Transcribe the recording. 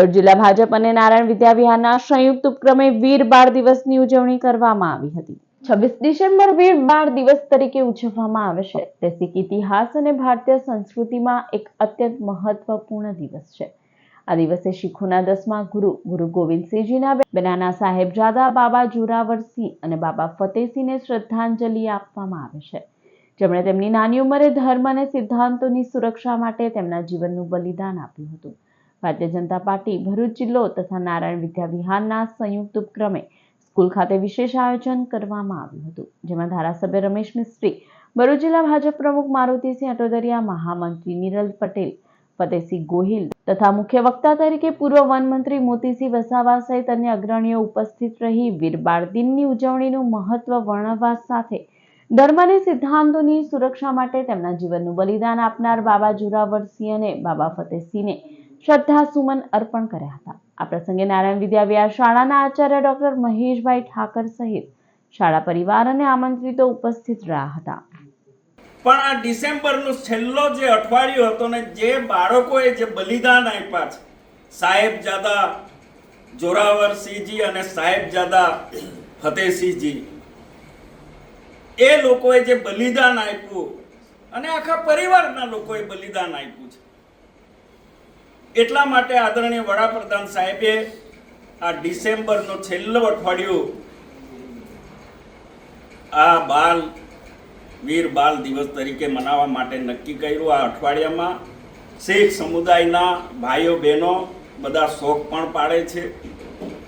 ભરૂચ જિલ્લા ભાજપ અને નારાયણ વિદ્યાવિહારના સંયુક્ત ઉપક્રમે વીર બાળ દિવસની ઉજવણી કરવામાં આવી હતી. છવ્વીસ ડિસેમ્બર વીર બાળ દિવસ તરીકે ઉજવવામાં આવે છે. તે શીખ ઇતિહાસ અને ભારતીય સંસ્કૃતિમાં એક અત્યંત મહત્વપૂર્ણ દિવસ છે. આ દિવસે શીખોના દસમા ગુરુ ગુરુ ગોવિંદસિંહજીના બે સાહેબજાદા બાબા જોરાવરસિંહ અને બાબા ફતેહસિંહને શ્રદ્ધાંજલિ આપવામાં આવે છે. જેમણે તેમની નાની ઉંમરે ધર્મ અને સિદ્ધાંતોની સુરક્ષા માટે તેમના જીવનનું બલિદાન આપ્યું હતું. ભારતીય જનતા પાર્ટી ભરૂચ જિલ્લો તથા નારાયણ વિદ્યાવિહારના સંયુક્ત ઉપક્રમે સ્કૂલ ખાતે વિશેષ આયોજન કરવામાં આવ્યું હતું, જેમાં ધારાસભ્ય રમેશ મિસ્ત્રી, ભરૂચ જિલ્લા ભાજપ પ્રમુખ મારુતિસિંહ અટોદરિયા, મહામંત્રી નિરલ પટેલ, ફતેહસિંહ ગોહિલ તથા મુખ્ય વક્તા તરીકે પૂર્વ વનમંત્રી મોતીસિંહ વસાવા સહિત અન્ય અગ્રણીઓ ઉપસ્થિત રહી વીર બાળ દિનની ઉજવણીનું મહત્વ વર્ણવવા સાથે ધર્મ અને સિદ્ધાંતોની સુરક્ષા માટે તેમના જીવનનું બલિદાન આપનાર બાબા જોરાવરસિંહ અને બાબા ફતેહસિંહને શ્રદ્ધાસુમન અર્પણ કર્યા હતા. આ પ્રસંગે નારાયણ વિદ્યાવિહાર શાળાના આચાર્ય ડોક્ટર મહેશભાઈ ઠાકર સહિત શાળા પરિવાર અને આમંત્રિતો ઉપસ્થિત રહ્યા હતા. પણ આ ડિસેમ્બરનો છેલ્લો જે અઠવાડિયું હતો ને, જે બાળકોએ જે બલિદાન આપ્યા છે, સાહેબજાદા જોરાવરસિંહજી અને સાહેબજાદા ફતેહસિંહજી, એ લોકોએ જે બલિદાન આપ્યું અને આખા પરિવારના લોકોએ બલિદાન આપ્યું છે. એટલા માટે આદરણીય વડાપ્રધાન સાહેબે આ ડિસેમ્બરનો છેલ્લો અઠવાડિયું આ બાલ, વીર બાલ દિવસ તરીકે મનાવવા માટે નક્કી કર્યું. આ અઠવાડિયામાં શીખ સમુદાયના ભાઈઓ બહેનો બધા શોખ પણ પાડે છે.